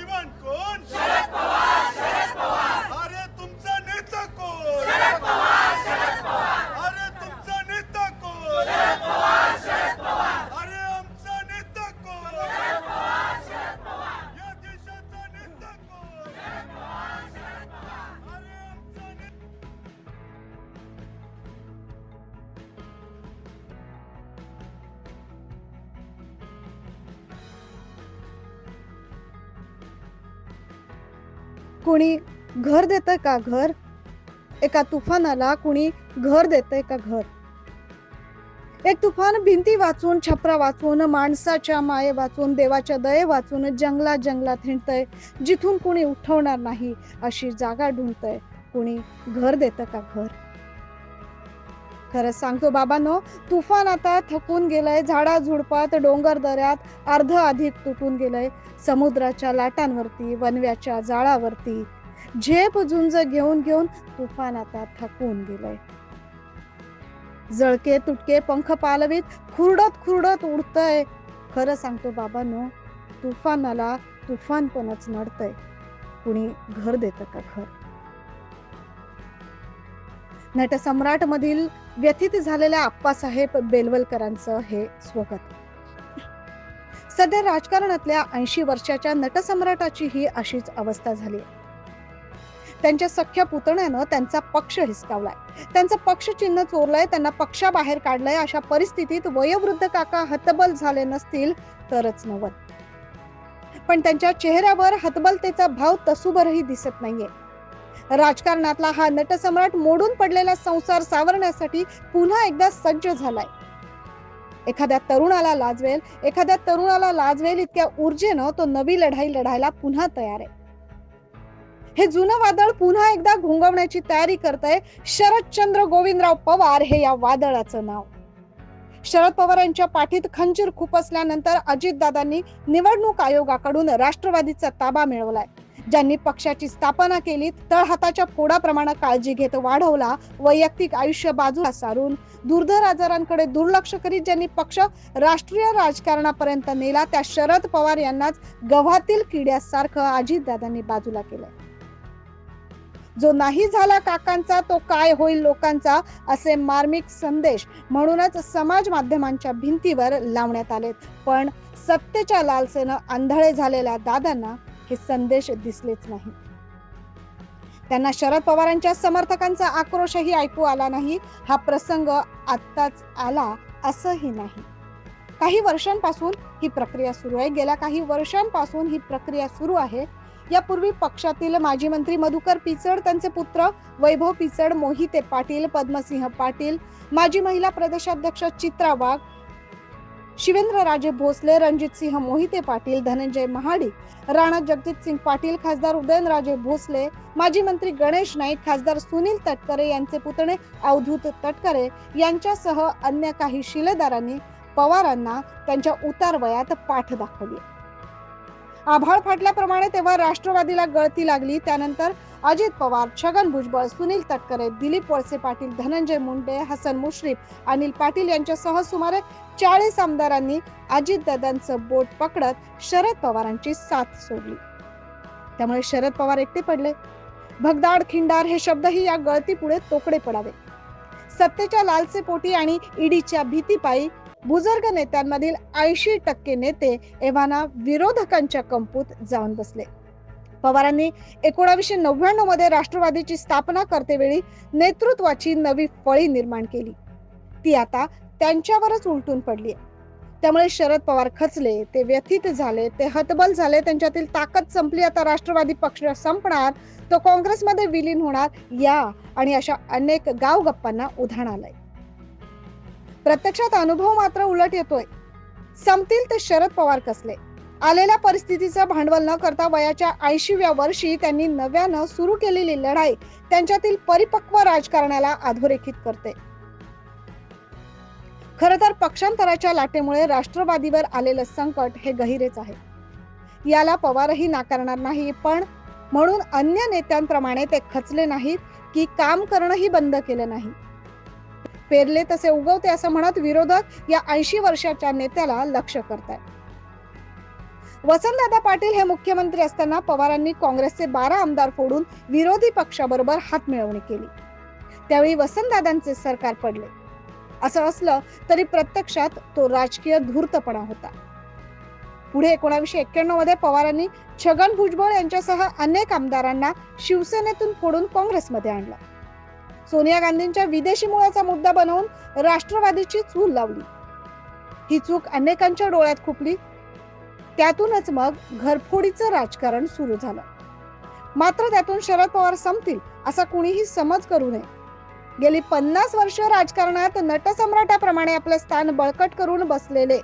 everyone! कुणी घर देतंय का घर? एका तुफानाला कुणी घर देतंय का घर? एक तुफान भिंती वाचून छपरा वाचून माणसाच्या माये वाचून देवाच्या दये वाचून जंगला जंगलात हिंडतय. जिथून कुणी उठवणार नाही अशी जागा ढूंढतय. कुणी घर देतं का घर? खरंच सांगतो बाबांनो तुफान आता थकून गेलंय झाडा झुडपात डोंगर दऱ्यात अर्ध अधिक तुटून गेलंय. समुद्राच्या लाटांवरती वनव्याच्या जाळावरती झेप झुंज घेऊन घेऊन तुफान आता थकून गेलंय. जळके तुटके पंख पालवीत खुरडत खुरडत उडतय. खरं सांगतो बाबांनो तुफानाला तुफानपणच नडतय. कुणी घर देतं का घर? नटसम्राट मधील व्यथित झालेल्या आप्पासाहेब बेलवलकरांचं हे स्वगत. सध्या राजकारणातल्या ऐंशी वर्षाच्या नटसम्राटाची ही अशीच अवस्था झाली. त्यांच्या सख्या पुतण्यानं त्यांचा पक्ष हिसकावलाय. त्यांचं पक्ष चिन्ह चोरलंय त्यांना पक्षाबाहेर काढलंय अशा परिस्थितीत वयोवृद्ध काका हतबल झाले नसतील तरच नवत पण त्यांच्या चेहऱ्यावर हतबलतेचा भाव तसूभरही दिसत नाहीये. राजकारणातला हा नटसम्राट मोडून पडलेला संसार सावरण्यासाठी पुन्हा एकदा सज्ज झालाय. एखाद्या तरुणाला लाजवेल एखाद्या तरुणाला लाजवेल इतक्या ऊर्जेनं तो नवी लढाई लढायला पुन्हा तयार आहे. हे जुनं वादळ पुन्हा एकदा घोंगवण्याची तयारी करतय शरदचंद्र गोविंदराव पवार हे या वादळाचं नाव. शरद पवार यांच्या पाठीत खंजीर खुपसल्यानंतर अजितदादांनी निवडणूक आयोगाकडून राष्ट्रवादीचा ताबा मिळवलाय. ज्यांनी पक्षाची स्थापना केली तळहाताच्या फोडाप्रमाणे काळजी घेत वाढवला वैयक्तिक आयुष्य बाजूला सारून दुर्धर आजारांकडे दुर्लक्ष करीत ज्यांनी पक्ष राष्ट्रीय राजकारणापर्यंत नेला त्या शरद पवार यांनाच गव्हातील किड्यासारखं अजितदादांनी बाजूला केलं जो नाही झाला काकांचा तो काय होईल लोकांचा असे मार्मिक संदेश म्हणूनच समाज माध्यमांच्या भिंतीवर लावण्यात आलेत. पण सत्तेच्या लालसेनं आंधळे झालेल्या दादांना हे संदेश दिसलेच नाही. त्यांना शरद पवारांच्या समर्थकांचा आक्रोशही ऐकू आला नाही. हा प्रसंग आत्ताच आला असंही नाही. काही वर्षांपासून ही प्रक्रिया सुरू आहे. गेल्या काही वर्षांपासून ही प्रक्रिया सुरू आहे. यापूर्वी पक्षातील माजी मंत्री मधुकर पिचड त्यांचे पुत्र वैभव पिचड मोहिते पाटील पद्मसिंह पाटील माजी महिला प्रदेशाध्यक्ष चित्रा वाघ शिवेंद्र राजे भोसले रणजित सिंह मोहिते पाटील धनंजय महाडिक राणा जगजित सिंग पाटील खासदार उदयनराजे भोसले माजी मंत्री गणेश नाईक खासदार सुनील तटकरे यांचे पुतणे अवधूत तटकरे यांच्यासह अन्य काही शिलेदारांनी पवारांना त्यांच्या उतार वयात पाठ दाखवली. आभाळ फाटल्याप्रमाणे तेव्हा राष्ट्रवादीला गळती लागली. त्यानंतर अजित पवार छगन भुजबळ सुनील तटकरे दिलीप वळसे पाटील धनंजय मुंडे हसन मुश्रीफ अनिल पाटील यांच्यासह सुमारे चाळीस आमदारांनी अजित दादांचं बोट पकडत शरद पवारांची साथ सोडली. त्यामुळे शरद पवार एकटे पडले. भगदाड खिंडार हे शब्दही या गळतीपुढे तोकडे पडावे. सत्तेच्या लालसेपोटी आणि ईडीच्या भीतीपायी बुजुर्ग नेत्यांमधील ऐंशी टक्के नेते एव्हाना विरोधकांच्या कंपूत जाऊन बसले. पवारांनी एकोणावीसशे नव्याण्णवमध्ये राष्ट्रवादीची स्थापना करतेवेळी नेतृत्वाची नवी फळी निर्माण केली. ती आता त्यांच्यावरच उलटून पडली त्यामुळे शरद पवार खचले ते व्यथित झाले ते हतबल झाले त्यांच्यातील ताकद संपली आता राष्ट्रवादी पक्ष संपणार तो काँग्रेसमध्ये विलीन होणार या आणि अशा अनेक गाव गप्पांना उधाण आलंय. प्रत्यक्षात अनुभव मात्र उलट येतोय. संपतील ते शरद पवार कसले? आलेल्या परिस्थितीचं भांडवल न करता वयाच्या ऐंशीव्या वर्षी त्यांनी नव्यानं सुरू केलेली लढाई त्यांच्यातील परिपक्व राजकारणाला अधोरेखित करते. खर तर पक्षांतराच्या लाटेमुळे राष्ट्रवादीवर आलेलं संकट हे गहिरेच आहे. याला पवारही नाकारणार नाही पण म्हणून अन्य नेत्यांप्रमाणे ते खचले नाहीत की काम करणंही बंद केलं नाही. पेरले तसे उगवते असं म्हणत विरोधक या ऐंशी वर्षाच्या नेत्याला लक्ष करतायत. वसंतदादा पाटील हे मुख्यमंत्री असताना पवारांनी काँग्रेसचे बारा आमदार फोडून विरोधी पक्षाबरोबर हात मिळवणी केली. त्यावेळी वसंतदादांचे सरकार पडले. असं असलं तरी प्रत्यक्षात तो राजकीय धूर्तपणा होता. पुढे एकोणाशे एक्क्याण्णवमध्ये पवारांनी छगन भुजबळ यांच्यासह अनेक आमदारांना शिवसेनेतून फोडून काँग्रेसमध्ये आणलं. सोनिया गांधींच्या विदेशी मुळाचा मुद्दा बनवून राष्ट्रवादीची चूल लावली. ही चूक अनेकांच्या डोळ्यात खुपली त्यातूनच मग घरफोडीचं राजकारण सुरू झालं. मात्र त्यातून शरद पवार संपतील असा कुणीही समज करू नये. गेली पन्नास वर्ष राजकारणात नटसम्राटाप्रमाणे आपलं स्थान बळकट करून बसलेले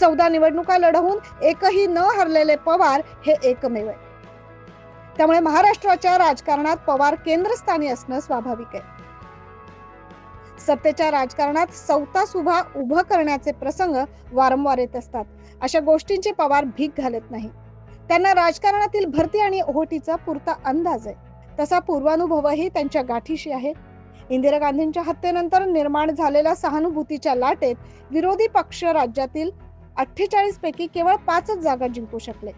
चौदा निवडणुका लढवून एकही न हरलेले पवार हे एकमेव आहे त्यामुळे महाराष्ट्राच्या राजकारणात पवार केंद्रस्थानी असणं स्वाभाविक आहे. सत्तेच्या राजकारणात सौतासुभा उभं करण्याचे प्रसंग वारंवार येत असतात. अशा गोष्टींचे पवार भीक घालत नाही. त्यांना राजकारणातील भरती आणि ओहोटीचा पुरता अंदाज आहे. तसा पूर्वानुभवही त्यांच्या गाठीशी आहे. इंदिरा गांधींच्या हत्येनंतर निर्माण झालेल्या सहानुभूतीच्या लाटेत विरोधी पक्ष राज्यातील अठ्ठेचाळीस पैकी केवळ पाचच जागा जिंकू शकले.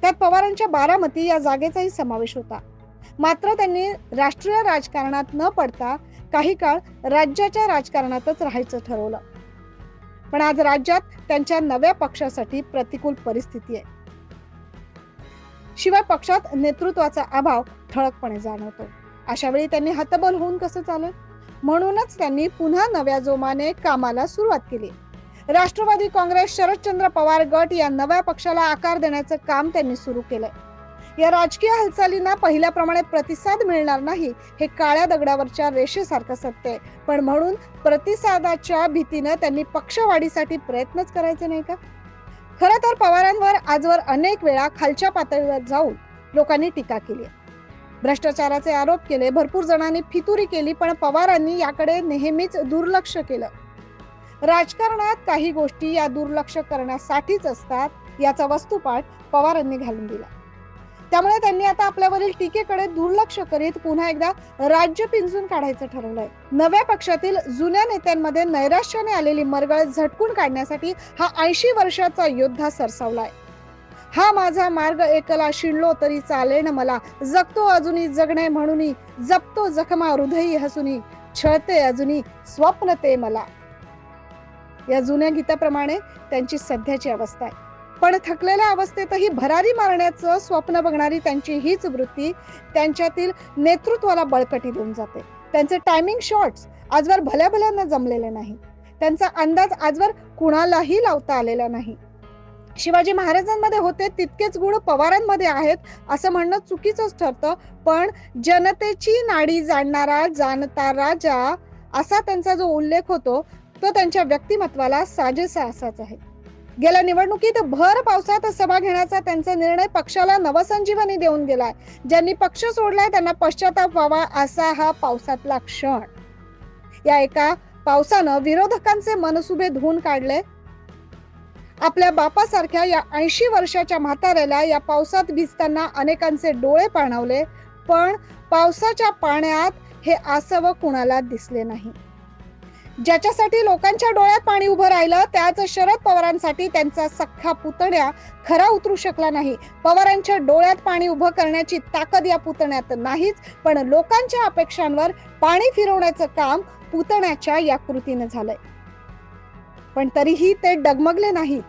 त्यात पवारांच्या बारामती या जागेचाही समावेश होता. मात्र त्यांनी राष्ट्रीय राजकारणात न पडता काही काळ राज्याच्या राजकारणातच राहायचं ठरवलं. पण आज राज्यात त्यांच्या नव्या पक्षासाठी प्रतिकूल परिस्थिती आहे. शिवाय पक्षात नेतृत्वाचा अभाव ठळकपणे जाणवतो. अशा वेळी त्यांनी हतबल होऊन कसं चालेल? म्हणूनच त्यांनी पुन्हा नव्या जोमाने कामाला सुरुवात केली. राष्ट्रवादी काँग्रेस शरदचंद्र पवार गट या नव्या पक्षाला आकार देण्याचं काम त्यांनी सुरू केलंय. या राजकीय हालचालींना पहिल्याप्रमाणे प्रतिसाद मिळणार नाही हे काळ्या दगडावरच्या रेषेसारखं सत्य आहे. पण म्हणून प्रतिसादाच्या भीतीनं त्यांनी पक्षवाढीसाठी प्रयत्नच करायचे नाही का? खरं तर पवारांवर आजवर अनेक वेळा खालच्या पातळीवर जाऊन लोकांनी टीका केली भ्रष्टाचाराचे आरोप केले भरपूर जणांनी फितुरी केली पण पवारांनी याकडे नेहमीच दुर्लक्ष केलं. राजकारणात काही गोष्टी या दुर्लक्ष करण्यासाठीच असतात याचा वस्तुपाठ पवारांनी घालून दिला. त्यामुळे त्यांनी आता आपल्यावरील टीकेकडे दुर्लक्ष करीत पुन्हा एकदा राज्य पिंजून काढायचं ठरवलंय. नव्या पक्षातील जुन्या नेत्यांमध्ये नैराश्याने आलेली मरगळ झटकून काढण्यासाठी हा ऐंशी वर्षाचा योद्धा सरसावलाय. हा माझा मार्ग एकला शिणलो तरी चालेन मला. जगतो अजूनही जगणे म्हणून जपतो जखमा हृदयी हसुनी छळते अजूनही स्वप्न ते मला. या जुन्या गीताप्रमाणे त्यांची सध्याची अवस्था आहे. पण थकलेल्या अवस्थेतही भरारी मारण्याचं स्वप्न बघणारी त्यांची हीच वृत्ती त्यांच्यातील नेतृत्वाला बळकटी देऊन जाते. त्यांचे टायमिंग शॉट्स आजवर भल्या भल्यांना जमलेले नाही. त्यांचा अंदाज आजवर कुणालाही लावता आलेला नाही. शिवाजी महाराजांमध्ये होते तितकेच गुण पवारांमध्ये आहेत असं म्हणणं चुकीचंच ठरतं. पण जनतेची नाडी जाणणारा जाणता राजा असा त्यांचा जो उल्लेख होतो तो त्यांच्या व्यक्तिमत्वाला साजेसा असाच आहे. गेल्या निवडणुकीत भर पावसात सभा घेण्याचा त्यांचा निर्णय पक्षाला नवसंजीवनी देऊन गेलाय. ज्यांनी पक्ष सोडलाय त्यांना पश्चाताप व्हावा असा हा पावसातला क्षण. या एका पावसानं विरोधकांचे मनसुबे धुवून काढले. आपल्या बापासारख्या या ऐंशी वर्षाच्या म्हाताऱ्याला या पावसात भिजताना अनेकांचे डोळे पाणावले पण पावसाच्या पाण्यात हे आसव कुणाला दिसले नाही. ज्याच्यासाठी लोकांच्या डोळ्यात पाणी उभं राहिलं त्याच शरद पवारांसाठी त्यांचा सख्खा पुतण्या खरा उतरू शकला नाही. पवारांच्या डोळ्यात पाणी उभं करण्याची ताकद या पुतण्यात नाहीच पण लोकांच्या अपेक्षांवर पाणी फिरवण्याचं काम पुतण्याच्या या कृतीनं झालंय. पण तरीही ते डगमगले नाही.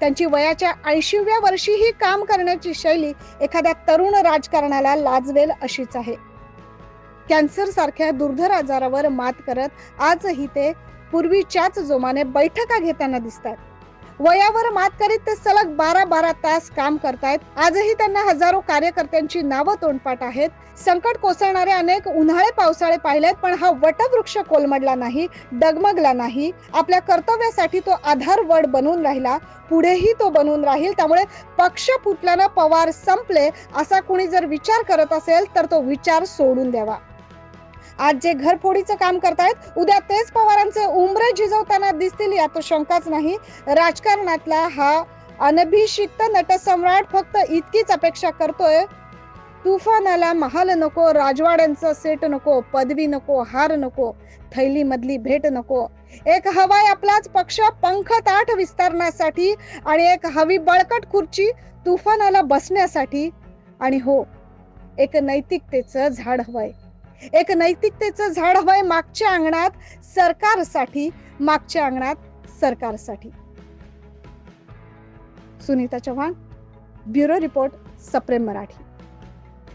त्यांची वयाच्या ऐंशीव्या वर्षीही काम करण्याची शैली एखाद्या तरुण राजकारणाला लाजवेल अशीच आहे. कॅन्सर सारख्या दुर्धर आजारावर मात करत आजही ते पूर्वीच्याच जोमाने बैठका घेताना दिसतात. वयावर मात करीत ते सलग बारा बारा तास काम करतायत. आजही त्यांना हजारो कार्यकर्त्यांची नावं तोंडपाठ आहेत. संकट कोसळणारे अनेक उन्हाळे पावसाळे पाहिलेत पण हा वटवृक्ष कोलमडला नाही डगमगला नाही. आपल्या कर्तव्यासाठी तो आधार वड बनून राहिला. पुढेही तो बनून राहील. त्यामुळे पक्ष फुटल्यानं पवार संपले असा कुणी जर विचार करत असेल तर तो विचार सोडून द्यावा. आज जे घरफोडीचं काम करतायत उद्या तेच पवारांचे उमरे झिजवताना दिसतील यात शंकाच नाही. राजकारणातला हा अनभिषिक्त नटसम्राट फक्त इतकीच अपेक्षा करतोय. तुफानाला महाल नको राजवाड्यांचं सेट नको पदवी नको हार नको थैली मधली भेट नको. एक हवाय आपलाच पक्ष पंख ताठ विस्तारण्यासाठी आणि एक हवी बळकट खुर्ची तुफानाला बसण्यासाठी. आणि हो एक नैतिकतेचं झाड हवंय. एक नैतिकतेचं झाड हवंय मागच्या अंगणात सरकारसाठी मागच्या अंगणात सरकारसाठी. Sunita Chavan bureau report Saprem Marathi.